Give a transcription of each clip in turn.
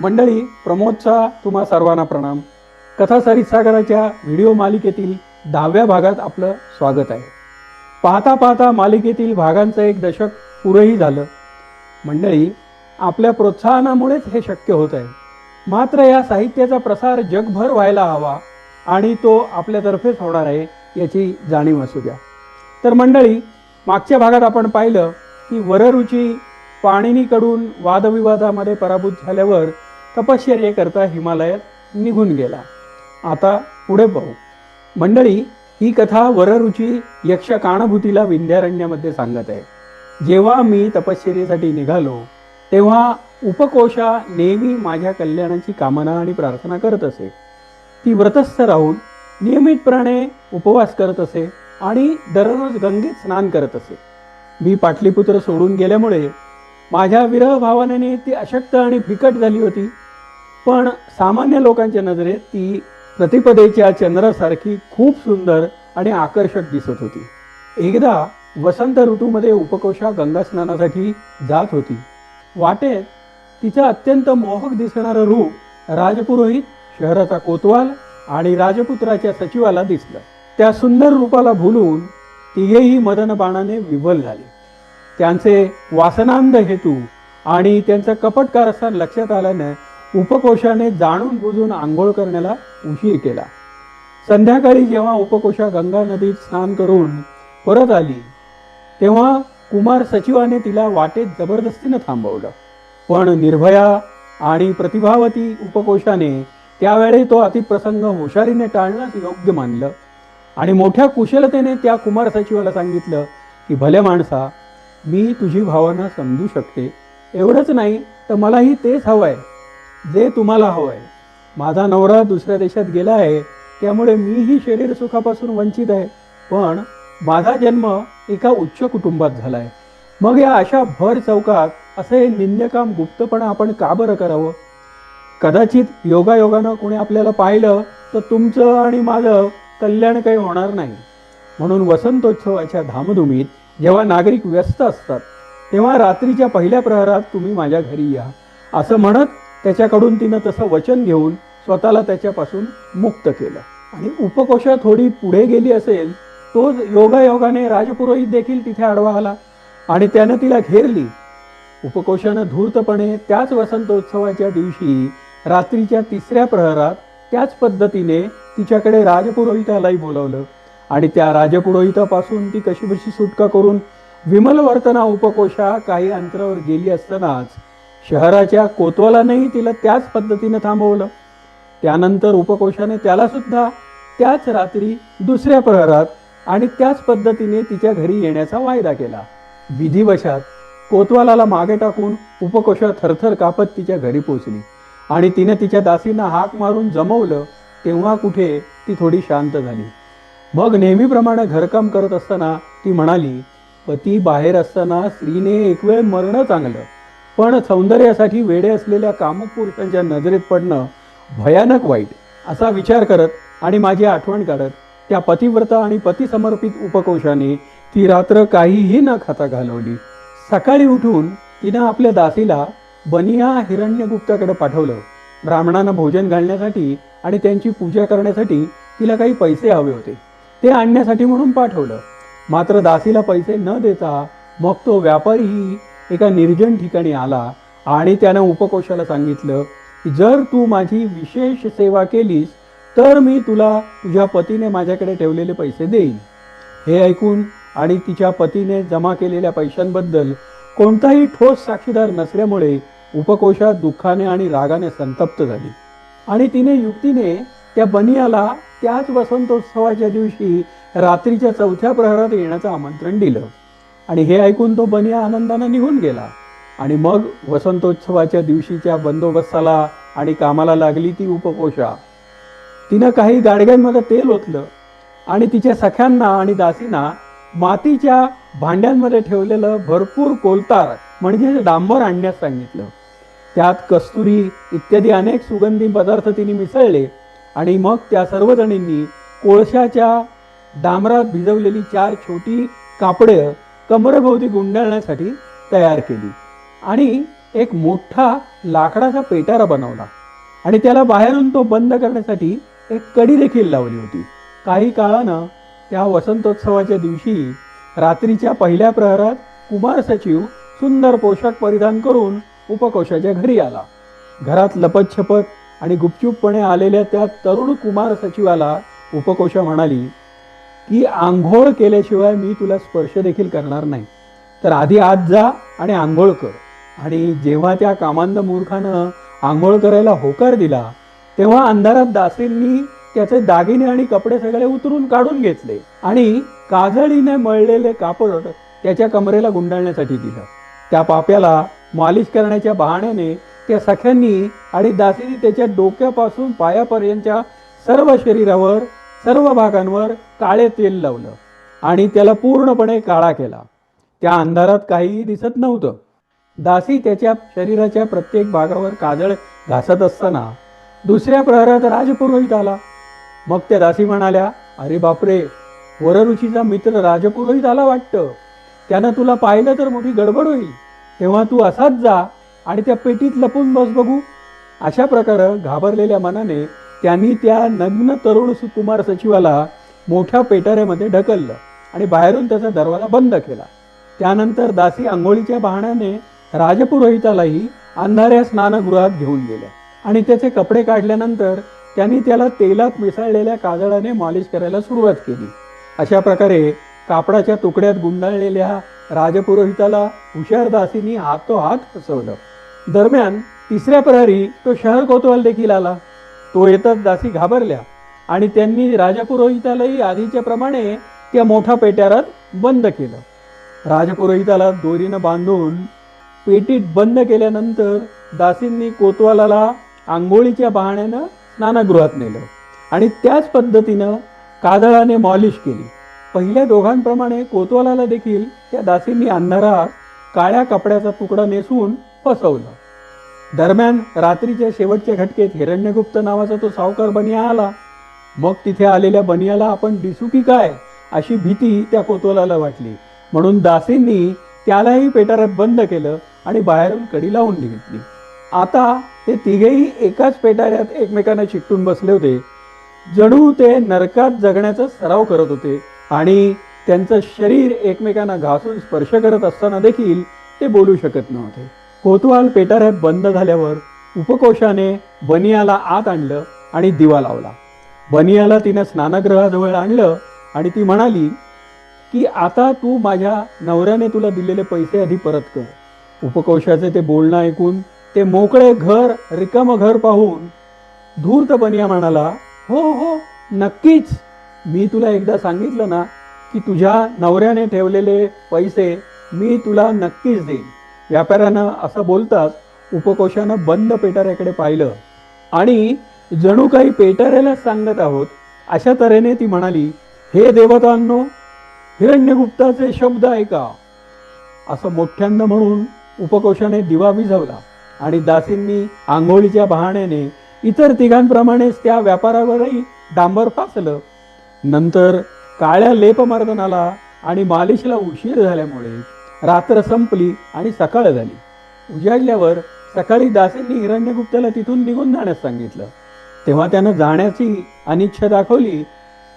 मंडळी प्रमोदचा तुम्हा सर्वांना प्रणाम. कथा सागराच्या व्हिडिओ मालिकेतील दहाव्या भागात आपलं स्वागत आहे. पाहता पाहता मालिकेतील भागांचं एक दशक पुरंही झालं. मंडळी आपल्या प्रोत्साहनामुळेच हे शक्य होत आहे. मात्र या साहित्याचा प्रसार जगभर व्हायला हवा आणि तो आपल्यातर्फेच होणार आहे याची जाणीव असू द्या. तर मंडळी मागच्या भागात आपण पाहिलं की वररुची पाणिनीकडून वादविवादामध्ये पराभूत झाल्यावर तपश्चर्येकरता हिमालयात निघून गेला. आता पुढे पाहू. मंडळी ही कथा वररुची यक्ष काणभूतीला विंध्यारण्यामध्ये सांगत आहे. जेव्हा मी तपश्चर्येसाठी निघालो तेव्हा उपकोशा नेहमी माझ्या कल्याणाची कामना आणि प्रार्थना करत असे. ती व्रतस्थ राहून नियमितपणे उपवास करत असे आणि दररोज गंगेत स्नान करत असे. मी पाटलीपुत्र सोडून गेल्यामुळे माझ्या विरह भावनेने ती अशक्त आणि फिकट झाली होती. पण सामान्य लोकांच्या नजरेत ती प्रतिपदेच्या चंद्रासारखी खूप सुंदर आणि आकर्षक दिसत होती. एकदा वसंत ऋतूमध्ये उपकोशा गंगास्नानासाठी जात होती. वाटेत तिचा अत्यंत मोहक दिसणारं रूप राजपुरोहित शहराचा कोतवाल आणि राजपुत्राच्या सचिवाला दिसलं. त्या सुंदर रूपाला भुलून तिघेही मदनबाणाने विवल झाली. त्यांचे वासनांध हेतू आणि त्यांचं कपट कारस्थान लक्षात आल्याने उपकोशाने जाणून बुजून आंघोळ करण्याला उशीर केला. संध्याकाळी जेव्हा उपकोशा गंगा नदीत स्नान करून परत आली तेव्हा कुमार सचिवाने तिला वाटेत जबरदस्तीनं थांबवलं. पण निर्भया आणि प्रतिभावती उपकोशाने त्यावेळी तो अतिप्रसंग हुशारीने टाळणंच योग्य मानलं आणि मोठ्या कुशलतेने त्या कुमार सचिवाला सांगितलं की भले माणसा मी तुझी भावना समजू शकते. एवढंच नाही तर मलाही तेच हवं आहे जे तुम्हाला हवं आहे माझा नवरा दुसऱ्या देशात गेला आहे त्यामुळे मीही शरीर सुखापासून वंचित आहे. पण माझा जन्म एका उच्च कुटुंबात झाला आहे मग या अशा भर चौकात असे निंद्यकाम गुप्तपणा आपण का बरं करावं? कदाचित योगायोगानं कोणी आपल्याला पाहिलं तर तुमचं आणि माझं कल्याण काही होणार नाही. म्हणून वसंतोत्सवाच्या धामधुमीत जेव्हा नागरिक व्यस्त असतात तेव्हा रात्रीच्या पहिल्या प्रहरात तुम्ही माझ्या घरी या. असं म्हणत त्याच्याकडून तिनं तसं वचन घेऊन स्वतःला त्याच्यापासून मुक्त केलं. आणि उपकोशा थोडी पुढे गेली असेल तोच योगायोगाने राजपुरोहित देखील तिथे आडवा आला आणि त्यानं तिला घेरली. उपकोशानं धूर्तपणे त्याच वसंतोत्सवाच्या दिवशी रात्रीच्या तिसऱ्या प्रहरात त्याच पद्धतीने तिच्याकडे राजपुरोहितालाही बोलवलं. आणि त्या राजपुरोहितापासून ती कशीबशी सुटका करून विमल वर्तना उपकोशा काही अंतरावर गेली असतानाच शहराच्या कोतवालानेही तिला त्याच पद्धतीनं थांबवलं. त्यानंतर उपकोशाने त्याला सुद्धा त्याच रात्री दुसऱ्या प्रहरात आणि त्याच पद्धतीने तिच्या घरी येण्याचा वायदा केला. विधिवशात कोतवालाला मागे टाकून उपकोशा थरथर कापत तिच्या घरी पोचली आणि तिने तिच्या दासींना हाक मारून जमवलं तेव्हा कुठे ती थोडी शांत झाली. मग नेहमीप्रमाणे घरकाम करत असताना ती म्हणाली पती बाहेर असताना स्त्रीने एक वेळ मरणं चांगलं पण सौंदर्यासाठी वेडे असलेल्या कामक पुरुषांच्या नजरेत पडणं भयानक वाईट. असा विचार करत आणि माझी आठवण काढत त्या पतिव्रता आणि पतिसमर्पित उपकोशाने ती रात्र काहीही न खाता घालवली. सकाळी उठून तिनं आपल्या दासीला बनिया हिरण्यगुप्ताकडे पाठवलं. ब्राह्मणांना भोजन घालण्यासाठी आणि त्यांची पूजा करण्यासाठी तिला काही पैसे हवे होते. ते आणण्यासाठी म्हणून पाठवलं. मात्र दासीला पैसे न देता मग तो व्यापारीही एका निर्जन ठिकाणी आला आणि त्यानं उपकोशाला सांगितलं की जर तू माझी विशेष सेवा केलीस तर मी तुला तुझ्या पतीने माझ्याकडे ठेवलेले पैसे देईन. हे ऐकून आणि तिच्या पतीने जमा केलेल्या पैशांबद्दल कोणताही ठोस साक्षीदार नसल्यामुळे उपकोशात दुःखाने आणि रागाने संतप्त झाली. आणि तिने युक्तीने त्या बनियाला त्याच वसंतोत्सवाच्या दिवशी रात्रीच्या चौथ्या प्रहरात येण्याचं आमंत्रण दिलं. आणि हे ऐकून तो बनिया आनंदाने निघून गेला. आणि मग वसंतोत्सवाच्या दिवशीच्या बंदोबस्ताला आणि कामाला लागली ती उपपोषा. तिनं काही गाडग्यांमध्ये तेल ओतलं आणि तिच्या सख्यांना आणि दासींना मातीच्या भांड्यांमध्ये ठेवलेलं भरपूर कोलतार म्हणजे डांबर आणण्यास सांगितलं. त्यात कस्तुरी इत्यादी अनेक सुगंधी पदार्थ तिने मिसळले. आणि मग त्या सर्वजणींनी कोळशाच्या डांबरात भिजवलेली चार छोटी कापडं कमरभोवती गुंडाळण्यासाठी तयार केली. आणि एक मोठा लाकडाचा पेटारा बनवला. आणि त्याला बाहेरून तो बंद करण्यासाठी एक कडी देखील लावली होती. काही काळानं त्या वसंतोत्सवाच्या दिवशी रात्रीच्या पहिल्या प्रहरात कुमार सचिव सुंदर पोशाख परिधान करून उपकोशाच्या घरी आला. घरात लपतछपत आणि गुपचूपपणे आलेल्या त्या तरुण कुमार सचिवाला उपकोशा म्हणाली की आंघोळ केल्याशिवाय मी तुला स्पर्श देखील करणार नाही. तर आधी आत जा आणि आंघोळ कर. आणि जेव्हा त्या कामांद मूर्खानं आंघोळ करायला होकार दिला तेव्हा अंधारात दासींनी त्याचे दागिने आणि कपडे सगळे उतरून काढून घेतले आणि काजळीने मळलेले कापड त्याच्या कमरेला गुंडाळण्यासाठी दिलं. त्या पाप्याला मालिश करण्याच्या बहाण्याने त्या सख्यांनी आणि दासीने त्याच्या डोक्यापासून पायापर्यंतच्या सर्व शरीरावर सर्व भागांवर काळे तेल लावलं आणि त्याला पूर्णपणे काळा केला. त्या अंधारात काहीही दिसत नव्हतं. दासी त्याच्या शरीराच्या प्रत्येक भागावर काजळ घासत असताना दुसऱ्या प्रहरात राजपुरोहित आला. मग त्या दासी म्हणाल्या अरे बापरे वरऋषीचा मित्र राजपुरोहित आला वाटतं. त्यानं तुला पाहिलं तर मोठी गडबड होईल. तेव्हा तू असाच जा आणि त्या पेटीत लपून बस बघू. अशा प्रकारे घाबरलेल्या मनाने त्यांनी त्या नग्न तरुण सुकुमार सचिवाला मोठ्या पेटाऱ्यामध्ये ढकललं आणि बाहेरून त्याचा दरवाजा बंद केला. त्यानंतर दासी आंघोळीच्या बहाण्याने राजपुरोहितालाही अंधाऱ्या स्नानगृहात घेऊन गेल्या. आणि त्याचे कपडे काढल्यानंतर त्यांनी त्याला तेलात मिसळलेल्या काजळाने मालिश करायला सुरुवात केली. अशा प्रकारे कापडाच्या तुकड्यात गुंडाळलेल्या राजपुरोहिताला हुशार दासींनी हातोहात फसवलं. दरम्यान तिसऱ्या प्रहरी तो शहर कोतवाल देखील आला. तो येतच दासी घाबरल्या आणि त्यांनी राजपुरोहितालाही आधीच्या प्रमाणे त्या मोठ्या पेट्यारात बंद केलं. राजपुरोहिताला दोरीनं बांधून पेटीत बंद केल्यानंतर दासींनी कोतवालाला आंघोळीच्या बहाण्यानं स्नानगृहात नेलं आणि त्याच पद्धतीनं कादळाने मॉलिश केली. पहिल्या दोघांप्रमाणे कोतवालाला देखील त्या दासींनी अंधारात काळ्या कपड्याचा तुकडा नेसून फसवलं. दरम्यान रात्रीच्या शेवटच्या घटकेत हिरण्यगुप्त नावाचा तो सावकार बनिया आला. मग तिथे आलेल्या बनियाला आपण दिसू की काय अशी भीती त्या कोतवालाला वाटली. म्हणून दासींनी त्यालाही पेटारात बंद केलं आणि बाहेरून कडी लावून घेतली. आता ते तिघेही एकाच पेटाऱ्यात एकमेकांना चिकटून बसले होते. जणू ते नरकात जगण्याचा सराव करत होते आणि त्यांचं शरीर एकमेकांना घासून स्पर्श करत असताना देखील ते बोलू शकत नव्हते. कोतवाल पेटाऱ्यात बंद झाल्यावर उपकोशाने बनियाला आत आणलं आणि दिवा लावला. बनियाला तिनं स्नानगृहाजवळ आणलं आणि ती म्हणाली की आता तू माझ्या नवऱ्याने तुला दिलेले पैसे आधी परत कर. उपकोशाचे ते बोलणं ऐकून ते मोकळे घर रिकामं घर पाहून धूर्त बनिया म्हणाला हो हो नक्कीच. मी तुला एकदा सांगितलं ना की तुझ्या नवऱ्याने ठेवलेले पैसे मी तुला नक्कीच देईन. व्यापाऱ्यानं असं बोलताच उपकोशानं बंद पेटाऱ्याकडे पाहिलं. आणि जणू काही पेटाऱ्याला सांगत आहोत अशा तऱ्हेने ती म्हणाली हे देवतांनो हिरण्यगुप्ताचे शब्द ऐका. असं मोठ्यांदा म्हणून उपकोशाने दिवा विझवला आणि दासींनी आंघोळीच्या बहाण्याने इतर तिघांप्रमाणेच त्या व्यापारावरही डांबर फासलं. नंतर काळ्या लेपमार्दनाला आणि मालिशला उशीर झाल्यामुळे रात्र संपली आणि सकाळ झाली. उजाडल्यावर सकाळी दासींनी हिरण्यगुप्ताला तिथून निघून जाण्यास सांगितलं. तेव्हा त्यानं जाण्याची अनिच्छा दाखवली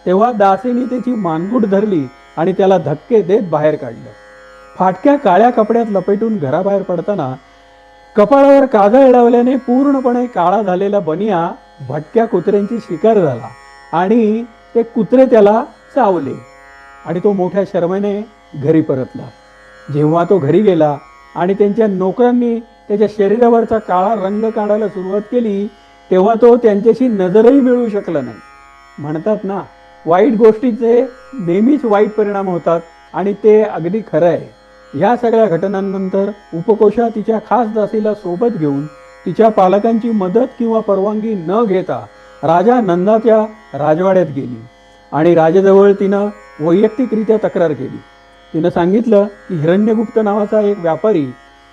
तेव्हा दासीने त्याची मानगूट धरली आणि त्याला धक्के देत बाहेर काढलं. फाटक्या काळ्या कपड्यात लपेटून घराबाहेर पडताना कपाळावर काजळ लावल्याने पूर्णपणे काळा झालेला बनिया भटक्या कुत्र्यांची शिकार झाला आणि ते कुत्रे त्याला चावले आणि तो मोठ्या शर्मेने घरी परतला. जेव्हा तो घरी गेला आणि त्यांच्या नोकरांनी त्याच्या शरीरावरचा काळा रंग काढायला सुरुवात केली तेव्हा तो त्यांच्याशी नजरही मिळवू शकला नाही. म्हणतात ना वाईट गोष्टीचे नेहमीच वाईट परिणाम होतात आणि ते अगदी खरं आहे. या सगळ्या घटनांनंतर उपकोशा तिच्या खास दासीला सोबत घेऊन तिच्या पालकांची मदत किंवा परवानगी न घेता राजा नंदाच्या राजवाड्यात गेली आणि राजाजवळ तिनं वैयक्तिकरित्या तक्रार केली. तिनं सांगितलं की हिरण्यगुप्त नावाचा एक व्यापारी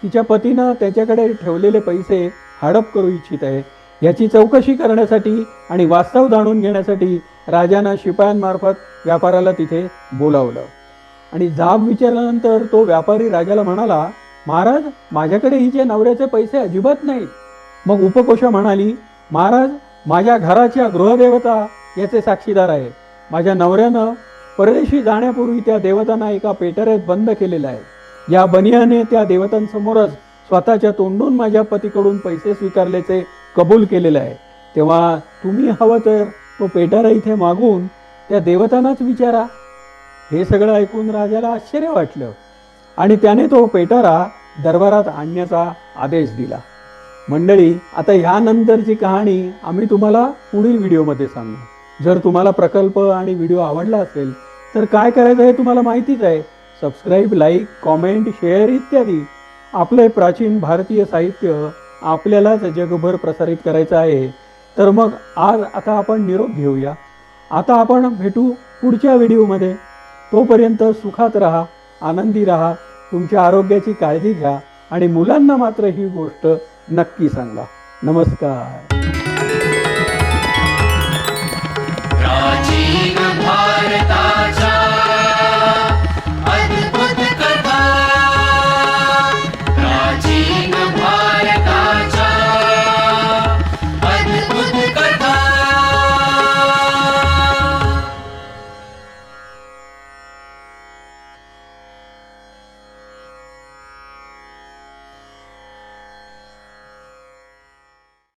तिच्या पतीनं त्याच्याकडे ठेवलेले पैसे हडप करू इच्छित आहे. याची चौकशी करण्यासाठी आणि वास्तव जाणून घेण्यासाठी राजानं शिपायांमार्फत व्यापाराला तिथे बोलावलं. आणि जाब विचारल्यानंतर तो व्यापारी राजाला म्हणाला महाराज माझ्याकडे हिचे नवऱ्याचे पैसे अजिबात नाहीत. मग उपकोषा म्हणाली महाराज माझ्या घराच्या गृहदेवता याचे साक्षीदार आहे. माझ्या नवऱ्यानं परदेशी जाण्यापूर्वी त्या देवतांना एका पेटऱ्यात बंद केलेलं आहे. या बनियाने त्या देवतांसमोरच स्वतःच्या तोंडून माझ्या पतीकडून पैसे स्वीकारल्याचे कबूल केलेलं आहे. तेव्हा तुम्ही हवं तर तो पेटारा इथे मागून त्या देवतांनाच विचारा. हे सगळं ऐकून राजाला आश्चर्य वाटलं आणि त्याने तो पेटारा दरबारात आणण्याचा आदेश दिला. मंडळी आता ह्यानंतरची कहाणी आम्ही तुम्हाला पुढील व्हिडिओमध्ये सांगू. जर तुम्हाला प्रकल्प आणि व्हिडिओ आवडला असेल तर काय करायचं हे तुम्हाला माहितीच आहे. सबस्क्राईब लाईक कॉमेंट शेअर इत्यादी. आपले प्राचीन भारतीय साहित्य आपल्यालाच जगभर प्रसारित करायचं आहे. तर मग आज आता आपण निरोप घेऊया. आता आपण भेटू पुढच्या व्हिडिओमध्ये. तोपर्यंत सुखात राहा आनंदी राहा तुमच्या आरोग्याची काळजी घ्या आणि मुलांना मात्र ही गोष्ट नक्की सांगा. नमस्कार.